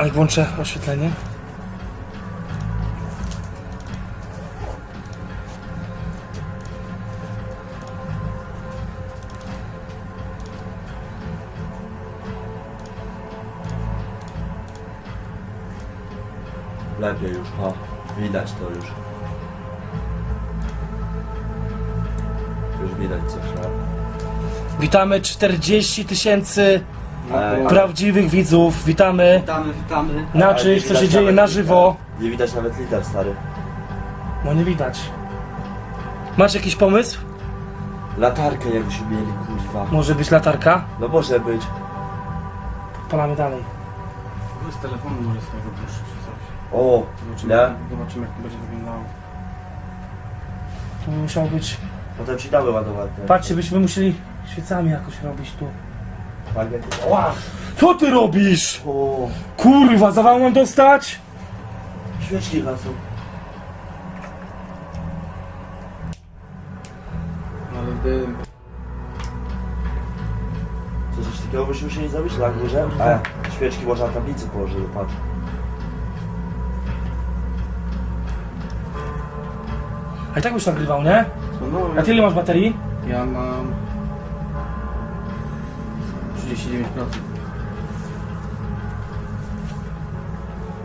A jak włączę oświetlenie? Lepiej już, o. Widać to już. Już widać coś, no. Witamy 40 tysięcy prawdziwych widzów. Witamy Witamy, witamy. na czymś, co się dzieje na liter. żywo. Nie widać nawet liter, stary. No nie widać. Masz jakiś pomysł? Latarkę jakbyśmy mieli, kurwa. Może być latarka? No może być. Palamy dalej. Z telefonu może swojego puszczyć czy coś. O, Zobaczymy, zobaczymy jak to będzie wyglądało. Tu musiał być... Potem ci dały ładowarkę. Patrzcie, byśmy musieli świecami jakoś robić tu. Tak. Ła! Co ty robisz? O, Kurwa, zawał mam dostać? świeczki gasą. Ale dym. Co, coś takiego byśmy musieli zrobić na górze? A, świeczki można na tablicy położyły, patrz. A i tak byś nagrywał, nie? Co, no, A ty ile masz baterii? Ja mam 39%.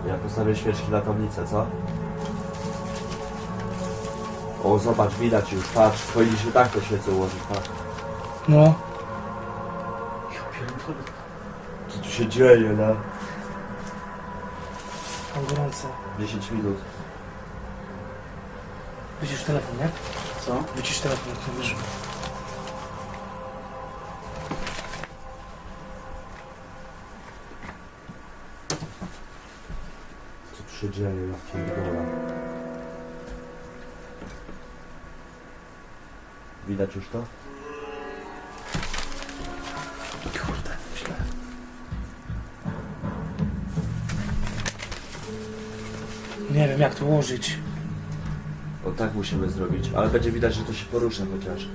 Ja postawię świeczki na tablicę, co? O, zobacz, widać już, patrz. Powinniśmy tak te świece ułożyć, patrz. No. Ja pierdolę. Co tu się dzieje, no? Mam gorące. 10 minut. Wycisz telefon, nie? Co? Wycisz telefon, jak to wiesz. Się dzieje, ja pierdolę. Widać już to? Kurde. Nie wiem jak to ułożyć. O tak musimy zrobić, ale będzie widać, że to się porusza chociaż.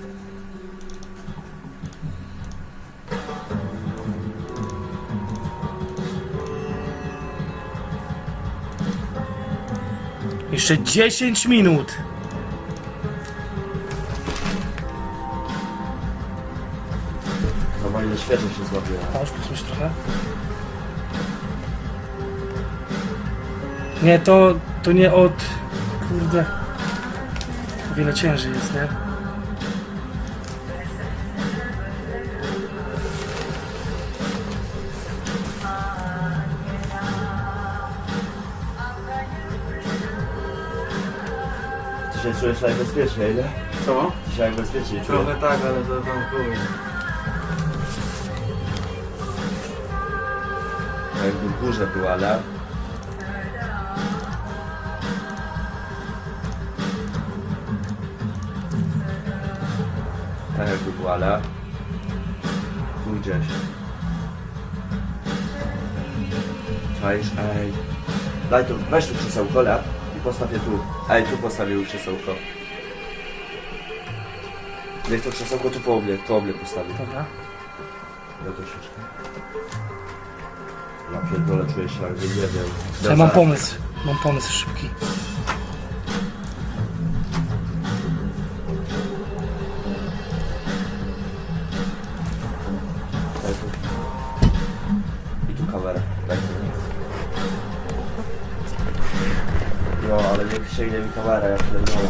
Jeszcze 10 minut. Normalnie świeżo się złapiła. A już posłuchaj trochę. Nie, to, to nie od... Kurde. O wiele ciężej jest, nie? Się czujesz najbezpieczniej, nie? Co? Ty się najbezpieczniej czujesz. Trochę tak, ale to tam chuj. Tak jakby w górze była, ale... Tak jakby była, ale... Tu gdzieś. Czaisz? Ej. Daj tu, weź tu krzesełko, i postaw je tu. Ej, tu postawię już krzesełko. Niech to krzesełko tu po mnie, po mnie postawi. Dobra. Ja troszeczkę. Ja pierdolę, czuję się jakby nie wiem. Ja mam pomysł. Mam pomysł szybki. Sięgnie mi kamera, ja pierdolę.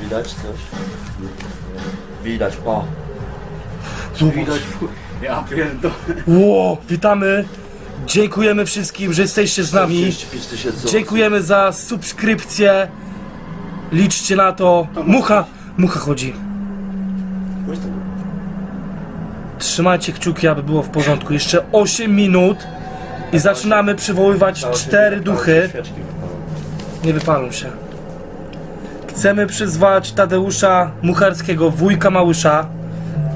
Widać coś? Widać, o. Widać w chuj. Ja pierdolę. Ło, witamy. Dziękujemy wszystkim, że jesteście z nami. 45 tysięcy Dziękujemy za subskrypcję. Liczcie na to. Mucha, mucha chodzi. osób. Trzymajcie kciuki, aby było w porządku. Jeszcze 8 minut i zaczynamy przywoływać cztery duchy. Nie wypalą się. Chcemy przyzwać Tadeusza Mucharskiego, wujka Małysza,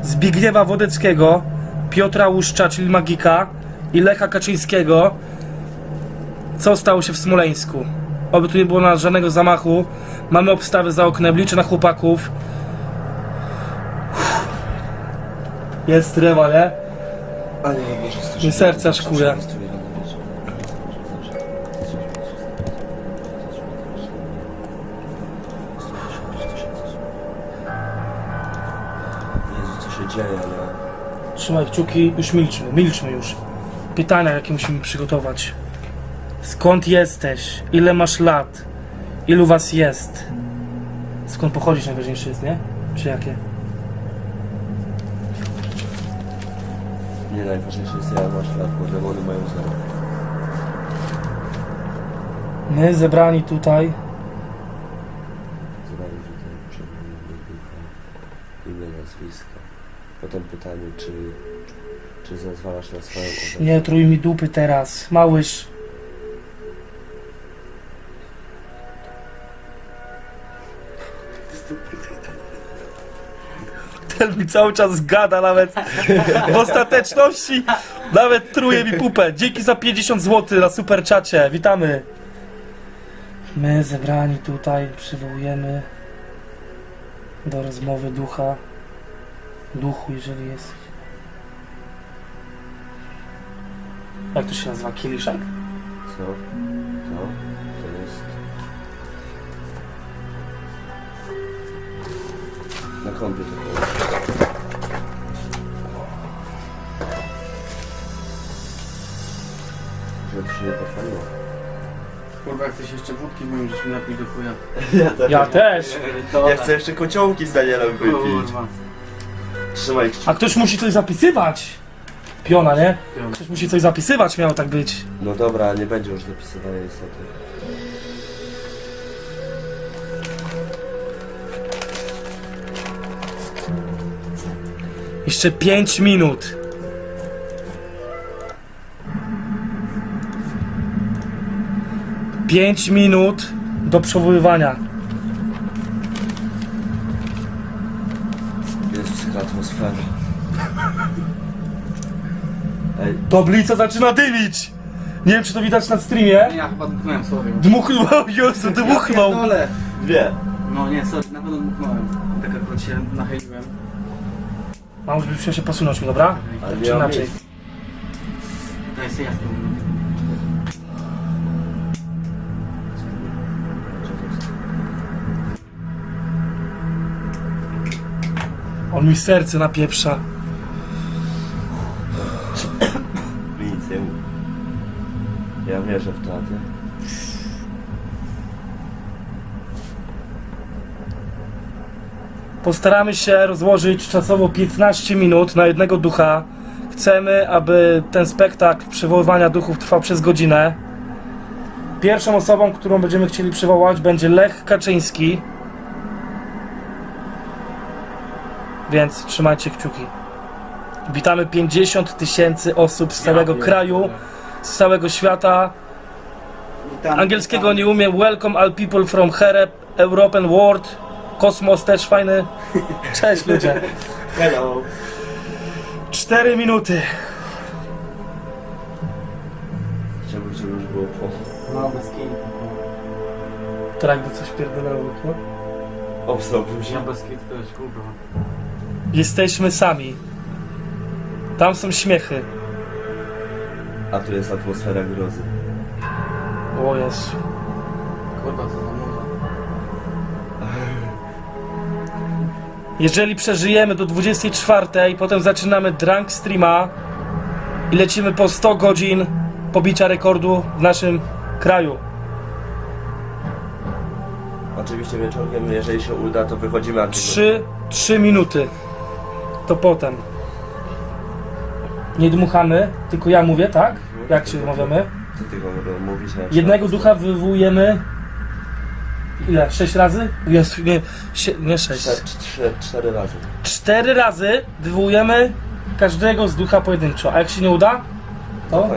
Zbigniewa Wodeckiego, Piotra Łuszcza, czyli Magika i Lecha Kaczyńskiego. Co stało się w Smoleńsku? Oby tu nie było na żadnego zamachu. Mamy obstawy za oknem, liczę na chłopaków. Jest strewa, nie? A nie, nie, nie, Mi serce szkuje. Jezu, co się dzieje, ale... Trzymaj kciuki, już milczmy, milczmy już. Pytania, jakie musimy przygotować. Skąd jesteś? Ile masz lat? Ilu was jest? Skąd pochodzisz najważniejsze jest, nie? Czy jakie? Nie, najważniejsze jest ja masz lat, bo demony mają zero. My zebrani tutaj Zadali tutaj przewodnik ducha, imię, nazwisko. Potem pytanie, czy, czy zezwalasz na swoją obecność? Nie trój mi dupy teraz, małyż. Ten mi cały czas gada nawet. W ostateczności nawet truje mi pupę. Dzięki za 50 zł na super czacie. Witamy. My zebrani tutaj przywołujemy do rozmowy ducha. Duchu, jeżeli jest. Jak to się nazywa? Kieliszek? Co? To? To jest... Na kąpie Żeby to się nie podpaliło. Kurwa, jak chcesz jeszcze wódki w moim życiu napić do chuja. Ja też. Ja też. Ja chcę jeszcze kociołki z Danielem wypić. Kurwa. Trzymaj kciuki. A ktoś musi coś zapisywać. Piona, nie? Piona. Ktoś musi coś zapisywać, miało tak być. No dobra, nie będzie już zapisywane niestety. Jeszcze 5 minut. Pięć minut do przewoływania. Jezus, jaka atmosfera. Ej, Tablica zaczyna dymić! Nie wiem, czy to widać na streamie. Ja chyba dmuchnąłem sobie. Dmuchnął, Jezu, dmuchnął. Pierdolę. dwie. No nie, sorry, na pewno dmuchnąłem. Tak akurat się nachyliłem. Mam już się posunąć mi, dobra? Ale Czy nie mam inaczej? miejsca. To jest jasne. On mi serce napieprza. Nic mów. Ja wierzę w to, a ty? Postaramy się rozłożyć czasowo 15 minut na jednego ducha. Chcemy, aby ten spektakl przywoływania duchów trwał przez godzinę. Pierwszą osobą, którą będziemy chcieli przywołać, będzie Lech Kaczyński. Więc trzymajcie kciuki. Witamy 50 tysięcy osób z całego kraju, z całego świata. Angielskiego nie umiem. Welcome all people from Hereb, European World. Kosmos też fajny. Cześć ludzie. Hello. 4 minuty. Chciałbym, żeby już było po... No, bez kij. To jakby coś pierdolęło. No? Obsałbym się. Ja bez kij to jest kurwa. Jesteśmy sami. Tam są śmiechy. A tu jest atmosfera grozy. O Jezu. Kurwa, co za muza. Jeżeli przeżyjemy do 24, potem zaczynamy drunk streama i lecimy po 100 godzin pobicia rekordu w naszym kraju. Oczywiście wieczorem, jeżeli się uda, to wychodzimy, a ty... 3, 3 minuty. To potem. Nie dmuchamy, tylko ja mówię, tak? Jak się umawiamy? Ty mówisz? Jednego ducha wywołujemy. Ile? Sześć razy? Jest, nie, sie, nie sześć. Cztery, cztery, cztery razy. Cztery razy wywołujemy każdego z ducha pojedynczo. A jak się nie uda, to, to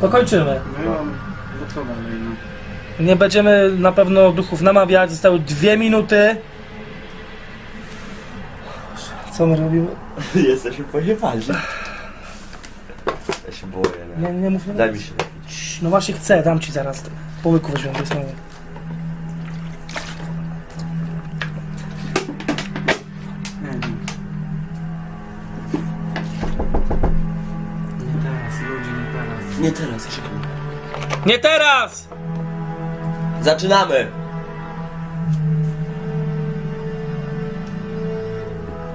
to kończymy. No i mam boksowa no. Nie będziemy na pewno duchów namawiać. Zostały dwie minuty. Co my robimy? Jesteśmy pojechali. Ja się boję, nie? Nie, nie mów. Daj mi się. No właśnie chcę, dam ci zaraz. Po łyku weźmiemy, bez nowy. Nie, nie. Nie teraz, ludzi, nie teraz. Nie teraz, czekaj. Nie teraz! Zaczynamy!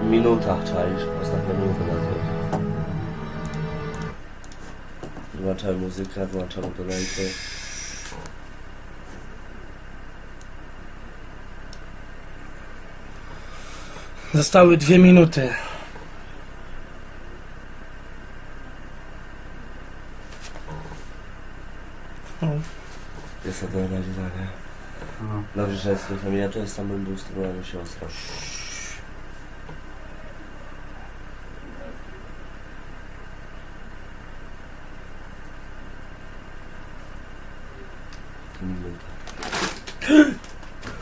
Minuta, czaisz? Ostatnia minuta na drodze. Wyłączamy muzykę, wyłączamy donaty. Zostały dwie minuty. Jest to do analizowania. No. Dobrze, że jest to jest samym był z tym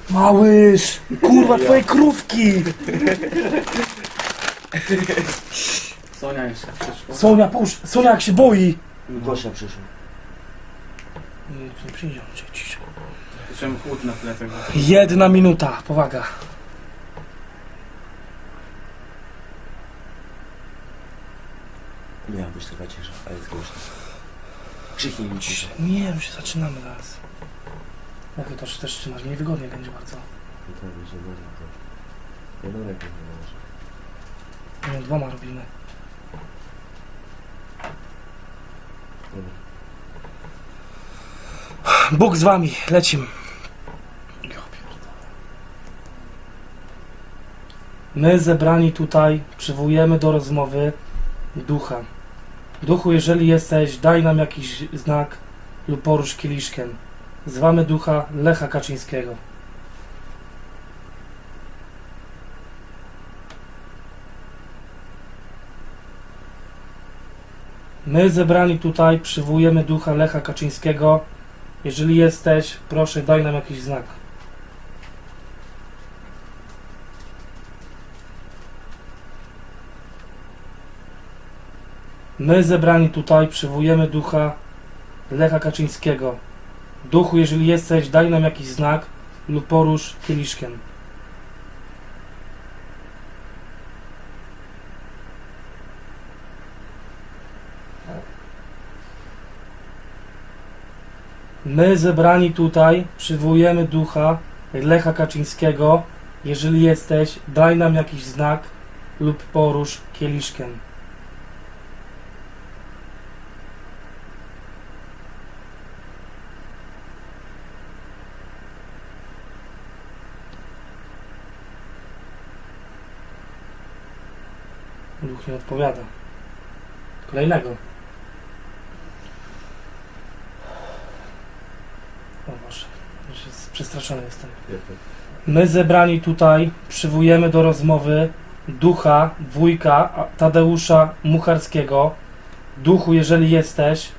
Małysz! Kurwa, twoje krówki! Sonia jeszcze przyszła. Sonia, pusz! Sonia jak się boi! Gosia przyszła. Nie, nie przyjdzie, on cię ciszej. Jeszcze chłód na plecach. Jedna minuta, powaga. Miała być taka cisza, a jest głośno. Krzyknij mi ciszę. Nie, już się zaczynamy zaraz. Jak to też trzymać? Mniej wygodnie będzie bardzo. No to będzie można też. Nie do ręki nie może. Nie, dwoma robimy. Dobra. Bóg z wami, lecim. My zebrani tutaj przywołujemy do rozmowy ducha. Duchu, jeżeli jesteś, daj nam jakiś znak lub porusz kieliszkiem. Zwamy ducha Lecha Kaczyńskiego. My zebrani tutaj przywołujemy ducha Lecha Kaczyńskiego. Jeżeli jesteś, proszę daj nam jakiś znak. My zebrani tutaj przywołujemy ducha Lecha Kaczyńskiego. Duchu, jeżeli jesteś, daj nam jakiś znak lub porusz kieliszkiem. My zebrani tutaj przywołujemy ducha Lecha Kaczyńskiego. Jeżeli jesteś, daj nam jakiś znak lub porusz kieliszkiem. Duch nie odpowiada. Kolejnego. O Boże, już jest przestraszony jestem. My zebrani tutaj przywołujemy do rozmowy ducha wujka Tadeusza Mucharskiego. Duchu, jeżeli jesteś,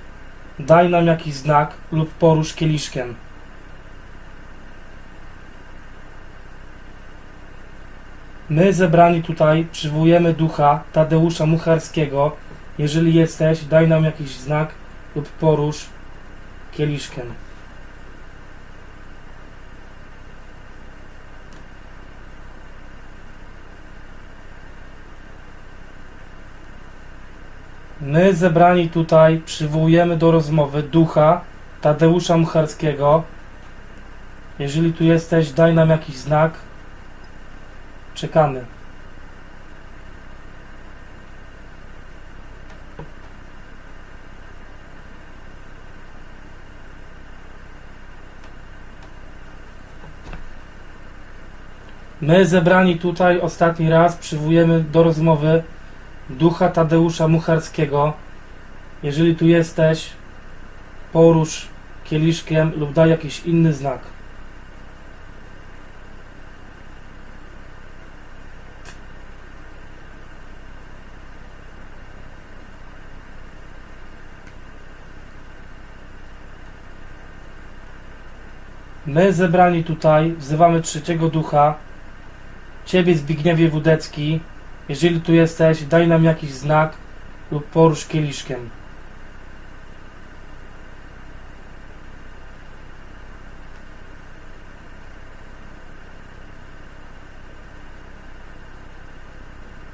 daj nam jakiś znak lub porusz kieliszkiem. My zebrani tutaj przywołujemy ducha Tadeusza Mucharskiego. Jeżeli jesteś, daj nam jakiś znak lub porusz kieliszkiem. My zebrani tutaj przywołujemy do rozmowy ducha Tadeusza Mucharskiego. Jeżeli tu jesteś, daj nam jakiś znak. Czekamy. My zebrani tutaj ostatni raz przywołujemy do rozmowy ducha Tadeusza Mucharskiego. Jeżeli tu jesteś, porusz kieliszkiem lub daj jakiś inny znak. My zebrani tutaj wzywamy trzeciego ducha, Ciebie Zbigniewie Wódecki, jeżeli tu jesteś, daj nam jakiś znak lub porusz kieliszkiem.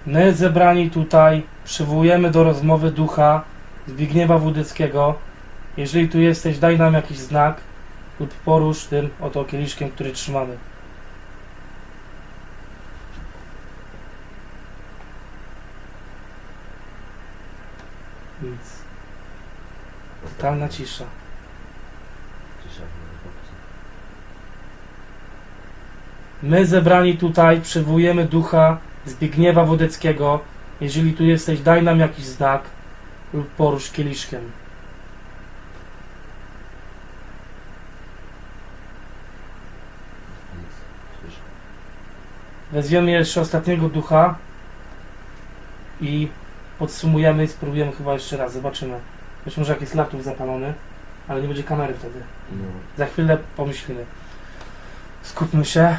My zebrani tutaj przywołujemy do rozmowy ducha Zbigniewa Wódeckiego. Jeżeli tu jesteś, daj nam jakiś znak lub porusz tym oto kieliszkiem, który trzymamy. Nic. Totalna cisza. My zebrani tutaj przywołujemy ducha Zbigniewa Wodeckiego. Jeżeli tu jesteś, daj nam jakiś znak lub porusz kieliszkiem. Nic. Cisza. Wezwiemy jeszcze ostatniego ducha i podsumujemy i spróbujemy chyba jeszcze raz. Zobaczymy. Być może jakiś laptop zapalony, ale nie będzie kamery wtedy. No. Za chwilę pomyślimy. Skupmy się.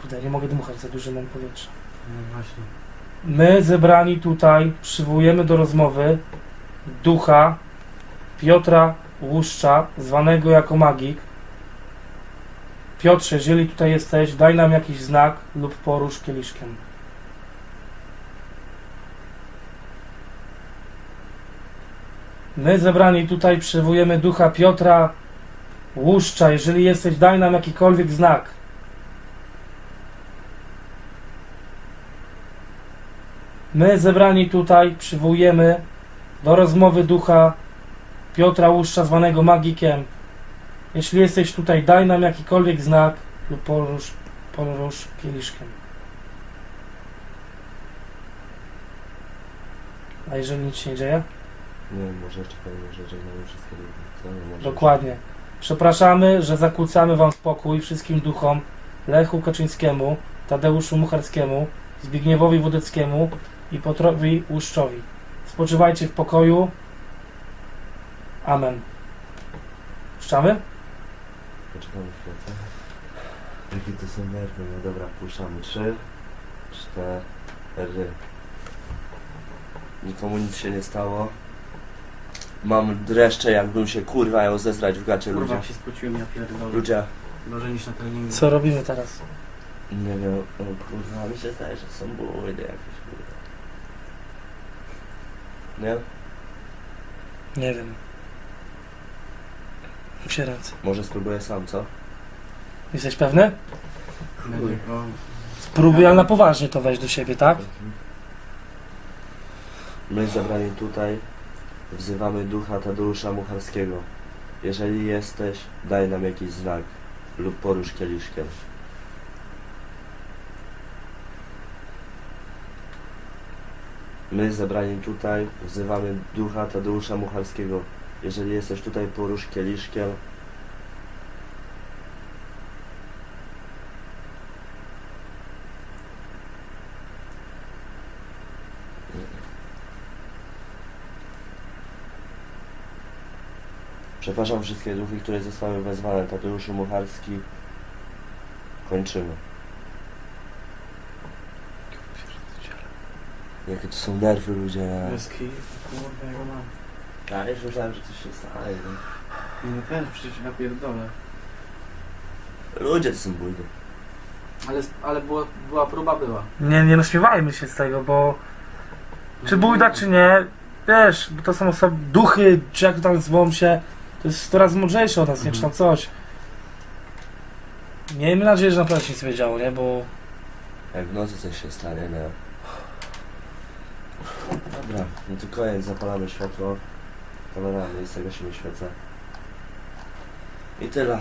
Kurde, nie mogę dmuchać, za dużo mam powietrza. No właśnie. My zebrani tutaj przywołujemy do rozmowy ducha Piotra Łuszcza, zwanego jako magik. Piotrze, jeżeli tutaj jesteś, daj nam jakiś znak lub porusz kieliszkiem. My zebrani tutaj przywołujemy ducha Piotra Łuszcza. Jeżeli jesteś, daj nam jakikolwiek znak. My zebrani tutaj przywołujemy do rozmowy ducha Piotra Łuszcza, zwanego magikiem. Jeśli jesteś tutaj, daj nam jakikolwiek znak lub porusz, porusz kieliszkiem. A jeżeli nic się nie dzieje? Nie wiem, może jeszcze powiem, że żegnamy wszystkie ludzi. Dokładnie. Przepraszamy, że zakłócamy Wam spokój wszystkim duchom Lechu Kaczyńskiemu, Tadeuszu Mucharskiemu, Zbigniewowi Wodeckiemu i Piotrowi Łuszczowi. Spoczywajcie w pokoju. Amen. Puszczamy? Chwilę, co? Jakie to są nerwy, no dobra, puszczamy. Trzy, cztery. Nikomu nic się nie stało. Mam dreszcze, jakbym się kurwa ją zezrać w gacie Kurwa, ludzie. jak się spociłem, ja pierdolę. Ludzie, Gorzej niż na treningu. Co robimy teraz? nie wiem, o kurwa, mi się zdaje, że są bójdy jakieś kurwa. Nie? Nie wiem. Się ręce. Może spróbuję sam, co? Jesteś pewny? O, Spróbuj, ale na poważnie to weź do siebie, tak? My zebrani tutaj wzywamy ducha Tadeusza Mucharskiego. Jeżeli jesteś, daj nam jakiś znak lub porusz kieliszkiem. My zebrani tutaj wzywamy ducha Tadeusza Mucharskiego. Jeżeli jesteś tutaj, porusz kieliszkiem. Przepraszam wszystkie duchy, które zostały wezwane. Tadeuszu Mucharski. Kończymy. Jakie to są nerwy ludzie. kurwa, ja mam. Ja już myślałem, że coś się stanie. no. No też, przecież ja pierdolę. Ludzie to są bójdy. Ale, ale była, była próba, była. Nie, nie naśmiewajmy się z tego, bo czy bójda, czy nie, wiesz, bo to są osoby, duchy, czy jak to tam zwą się, to jest 100 razy mądrzejsze od nas, nie, czy tam coś. Miejmy nadzieję, że naprawdę się nic nie działo, nie, bo Jak w nocy coś się stanie, nie? Dobra, no to koniec, zapalamy światło. Kamerami, z tego się nie świecę. I tyle.